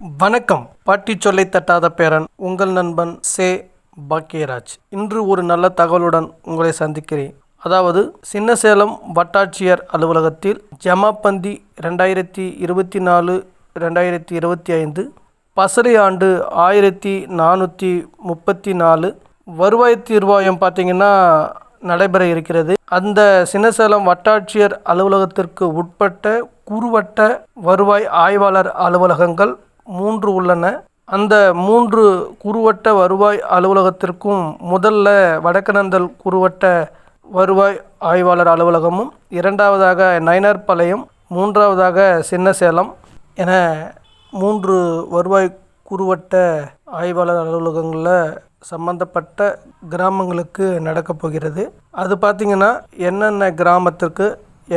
வணக்கம். பாட்டி சொல்லை தட்டாத பேரன் உங்கள் நண்பன் சே. பாக்கியராஜ். இன்று ஒரு நல்ல தகவலுடன் உங்களை சந்திக்கிறேன். அதாவது சின்னசேலம் வட்டாட்சியர் அலுவலகத்தில் ஜமாபந்தி ரெண்டாயிரத்தி இருபத்தி நாலு ரெண்டாயிரத்தி இருபத்தி ஐந்து பசறை ஆண்டு ஆயிரத்தி நானூற்றி முப்பத்தி நாலு வருவாய் தீர்வாயம் பார்த்தீங்கன்னா நடைபெற இருக்கிறது. அந்த சின்னசேலம் வட்டாட்சியர் அலுவலகத்திற்கு உட்பட்ட குறுவட்ட வருவாய் ஆய்வாளர் அலுவலகங்கள் மூன்று உள்ளன. அந்த மூன்று குறுவட்ட வருவாய் அலுவலகத்திற்கும் முதல்ல வடக்கநந்தல் குறுவட்ட வருவாய் ஆய்வாளர் அலுவலகமும் இரண்டாவதாக நயினார்பாளையம் மூன்றாவதாக சின்னசேலம் என மூன்று வருவாய் குறுவட்ட ஆய்வாளர் அலுவலகங்களில் சம்பந்தப்பட்ட கிராமங்களுக்கு நடக்கப் போகிறது. அது பார்த்திங்கன்னா என்னென்ன கிராமத்திற்கு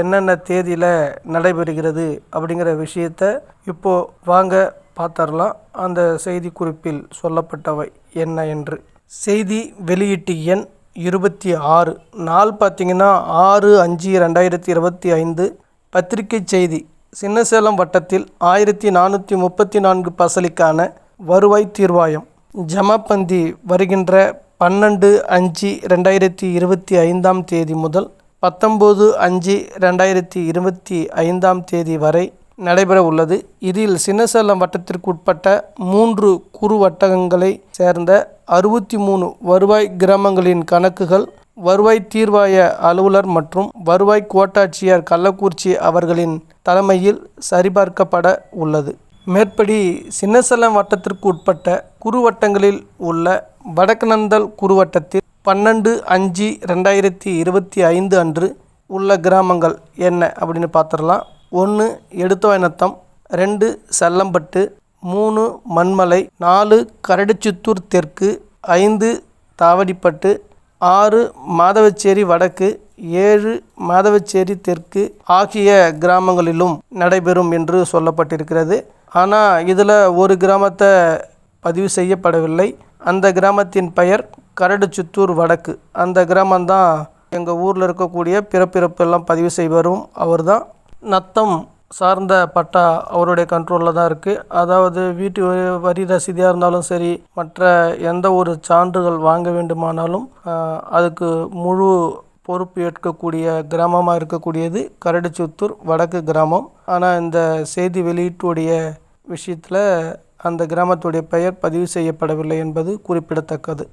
என்னென்ன தேதியில் நடைபெறுகிறது அப்படிங்கிற விஷயத்த இப்போது வாங்க பார்த்தரலாம் அந்த செய்தி குறிப்பில் சொல்லப்பட்டவை என்ன என்று. செய்தி வெளியீட்டு எண் இருபத்தி ஆறு. நாள் பார்த்திங்கன்னா ஆறு அஞ்சு ரெண்டாயிரத்தி இருபத்தி ஐந்து. பத்திரிகை செய்தி சின்னசேலம் வட்டத்தில் ஆயிரத்தி நானூற்றி முப்பத்தி நான்கு பசலிக்கான வருவாய் தீர்வாயம். ஜமாபந்தி வருகின்ற பன்னெண்டு அஞ்சு ரெண்டாயிரத்தி இருபத்தி ஐந்தாம் தேதி முதல் பத்தொம்போது அஞ்சு ரெண்டாயிரத்தி இருபத்தி ஐந்தாம் தேதி வரை நடைபெற உள்ளது. இதில் சின்னசேலம் வட்டத்திற்குட்பட்ட மூன்று குறு வட்டங்களை சேர்ந்த அறுபத்தி மூணு வருவாய் கிராமங்களின் கணக்குகள் வருவாய் தீர்வாய அலுவலர் மற்றும் வருவாய் கோட்டாட்சியர் கள்ளக்குறிச்சி அவர்களின் தலைமையில் சரிபார்க்கப்பட உள்ளது. மேற்படி சின்னசேலம் வட்டத்திற்கு உட்பட்ட குறுவட்டங்களில் உள்ள வடக்குநந்தல் குறுவட்டத்தில் பன்னெண்டு அஞ்சு ரெண்டாயிரத்தி இருபத்தி ஐந்து அன்று உள்ள கிராமங்கள் என்ன அப்படின்னு பார்த்துடலாம். ஒன்று எடுத்தவனத்தம் ரெண்டு செல்லம்பட்டு மூணு மண்மலை நாலு கரடிச்சித்தூர் தெற்கு ஐந்து தாவடிப்பட்டு ஆறு மாதவச்சேரி வடக்கு ஏழு மாதவச்சேரி தெற்கு ஆகிய கிராமங்களிலும் நடைபெறும் என்று சொல்லப்பட்டிருக்கிறது. ஆனால் இதில் ஒரு கிராமத்தை பதிவு செய்யப்படவில்லை. அந்த கிராமத்தின் பெயர் கரடுச்சுத்தூர் வடக்கு. அந்த கிராமம்தான் எங்கள் ஊரில் இருக்கக்கூடிய பிறப்பிறப்பெல்லாம் பதிவு செய்வரும் அவர் தான் நத்தம் சார்ந்த பட்டா அவருடைய கண்ட்ரோலில் தான் இருக்குது அதாவது வீட்டு வரி- ரசீதியாக இருந்தாலும் சரி மற்ற எந்த ஒரு சான்றுகள் வாங்க வேண்டுமானாலும் அதுக்கு முழு பொறுப்பு ஏற்கக்கூடிய கிராமமாக இருக்கக்கூடியது கரடிச்சுத்தூர் வடக்கு கிராமம். ஆனால் இந்த செய்தி வெளியீட்டுடைய விஷயத்தில் அந்த கிராமத்துடைய பெயர் பதிவு செய்யப்படவில்லை என்பது குறிப்பிடத்தக்கது.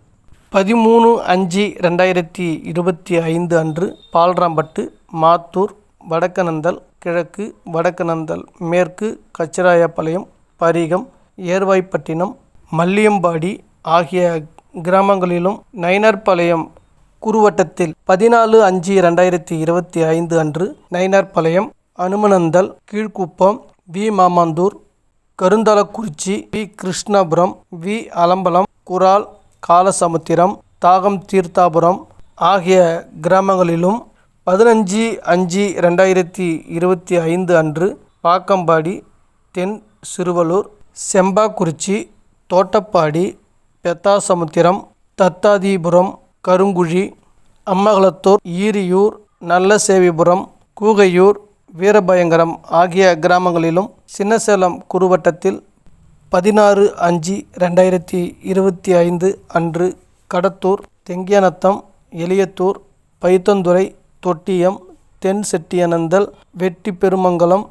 பதிமூணு அஞ்சு ரெண்டாயிரத்தி இருபத்தி ஐந்து அன்று பால்ராம்பட்டு மாத்தூர் வடக்கநந்தல் கிழக்கு வடக்கநந்தல் மேற்கு கச்சிராயப்பாளையம் பரிகம் ஏர்வாய்ப்பட்டினம் மல்லியம்பாடி ஆகிய கிராமங்களிலும் நயினார்பாளையம் குறுவட்டத்தில் பதினாலு அஞ்சு ரெண்டாயிரத்தி இருபத்தி ஐந்து அன்று Nainarpalayam Anumanandal Keezhkuppam V. Mamandur Karunthalakurichi V. Krishnapuram V. Alambalam Kural Kalasamudram தாகம் தீர்த்தாபுரம் ஆகிய கிராமங்களிலும் பதினஞ்சு அஞ்சு ரெண்டாயிரத்தி இருபத்தி ஐந்து அன்று பாக்கம்பாடி தென் சிறுவலூர் செம்பாக்குறிச்சி தோட்டப்பாடி பெத்தாசமுத்திரம் தத்தாதிபுரம் கருங்குழி அம்மகளத்தூர் ஈரியூர் நல்லசேவிபுரம் கூகையூர் வீரபயங்கரம் ஆகிய கிராமங்களிலும் சின்னசேலம் குறுவட்டத்தில் பதினாறு அஞ்சு ரெண்டாயிரத்தி இருபத்தி ஐந்து அன்று கடத்தூர் தெங்கியநத்தம் எளியத்தூர் பைத்தந்துறை தொட்டியம் தென் செட்டியனந்தல் வெட்டி பெருமங்கலம்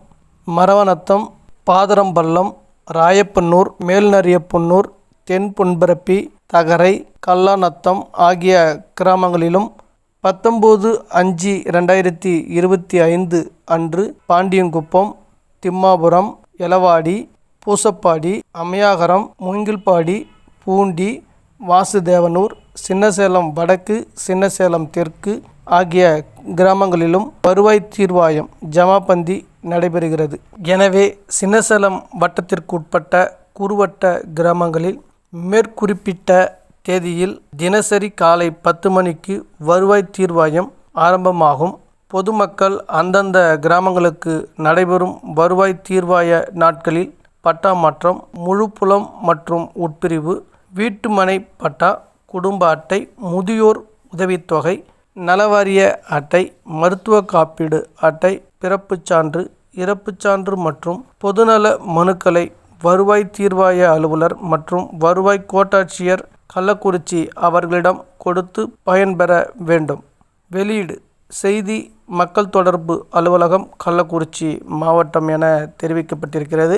மரவநத்தம் பாதரம்பள்ளம் ராயப்பன்னூர் மேல்நரியப்பன்னூர் தென் பொன்பரப்பி தகரை கல்லாநத்தம் ஆகிய கிராமங்களிலும் பத்தொம்போது அஞ்சு ரெண்டாயிரத்தி இருபத்தி ஐந்து அன்று பாண்டியங்குப்பம் திம்மாபுரம் எலவாடி பூசப்பாடி அம்மையாகரம் மூங்கில்பாடி பூண்டி வாசுதேவனூர் சின்னசேலம் வடக்கு சின்னசேலம் தெற்கு ஆகிய கிராமங்களிலும் வருவாய் தீர்வாயம் ஜமாபந்தி நடைபெறுகிறது. எனவே சின்னசேலம் வட்டத்திற்குட்பட்ட குறுவட்ட கிராமங்களில் மேற்குறிப்பிட்ட தேதியில் தினசரி காலை பத்து மணிக்கு வருவாய் தீர்வாயம் ஆரம்பமாகும். பொதுமக்கள் அந்தந்த கிராமங்களுக்கு நடைபெறும் வருவாய் தீர்வாய நாட்களில் பட்டா மாற்றம் முழுப்புலம் மற்றும் உட்பிரிவு வீட்டுமனை பட்டா குடும்ப அட்டை முதியோர் உதவித்தொகை நலவாரிய அட்டை மருத்துவ காப்பீடு அட்டை பிறப்புச் சான்று இறப்புச் சான்று மற்றும் பொதுநல மனுக்களை வருவாய் தீர்வாய அலுவலர் மற்றும் வருவாய் கோட்டாட்சியர் கள்ளக்குறிச்சி அவர்களிடம் கொடுத்து பயன்பெற வேண்டும். வெளியீடு செய்தி மக்கள் தொடர்பு அலுவலகம் கள்ளக்குறிச்சி மாவட்டம் என தெரிவிக்கப்பட்டிருக்கிறது.